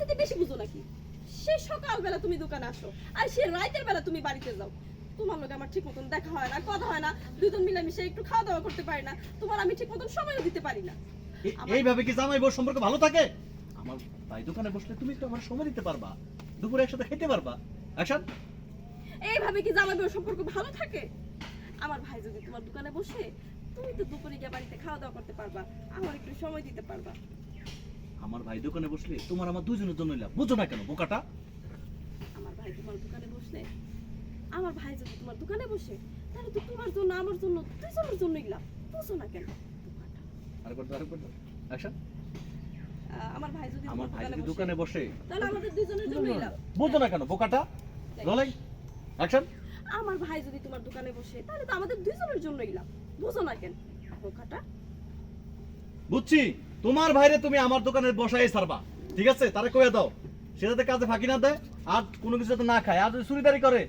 সাথে বেশি বুঝো নাকি? সে সকালবেলা তুমি দোকানে আসো আর সে রাতের বেলা তুমি বাড়িতে যাও। তোমার লোক আমার ঠিক মতন দেখা হয় না কথা হয় না দুজন মিলেমিশে একটু খাওয়া দাওয়া করতে পারি না তোমার আমি ঠিক মতন সময়ও দিতে পারি না। এইভাবে কি জামাই বউ সম্পর্ক ভালো থাকে? আমার ভাই দোকানে বসলে তুমি একটু আমার সময় দিতে পারবা দুপুরে একসাথে খেতে পারবা। অ্যাকশন এইভাবে কি জামাই বউয়ের সম্পর্ক ভালো থাকে? আমার ভাই যদি তোমার দোকানে বসে তুমি তো দুপুরে গিয়ে বাড়িতে খাওয়া দাওয়া করতে পারবা আমার একটু সময় দিতে পারবা। আমার ভাই দোকানে বসলে তোমার আমার দুজনের জন্য লাভ বুঝো না কেন বোকাটা? আমার ভাই তোমার দোকানে বসলে? আমার ভাই যদি তোমার দোকানে বসে তাহলে তো তোমার জন্য আমার জন্য দুজনের জন্যই লাভ বুঝো না কেন। আরেকবার আরেকবার। অ্যাকশন। আমার ভাই যদি আমার ভাই যদি দোকানে বসে। তাহলে আমাদের দুজনের জন্যই লাভ বুঝো না কেন বোকাটা? Rolling action. আমার ভাই যদি তোমার দোকানে বসে তাহলে তো আমাদের দুজনের জন্যই লাভ বুঝো না কেন বোকাটা। বুঝছি। তোমার ভাইরে তুমি আমার দোকানে বসাই সারবা ঠিক আছে? তারা কয়ে দাও। সে যাতে কাজে ফাঁকি না দেয়, আর কোনো কিছু যাতে না খায়। আর যদি চুরিদারি করে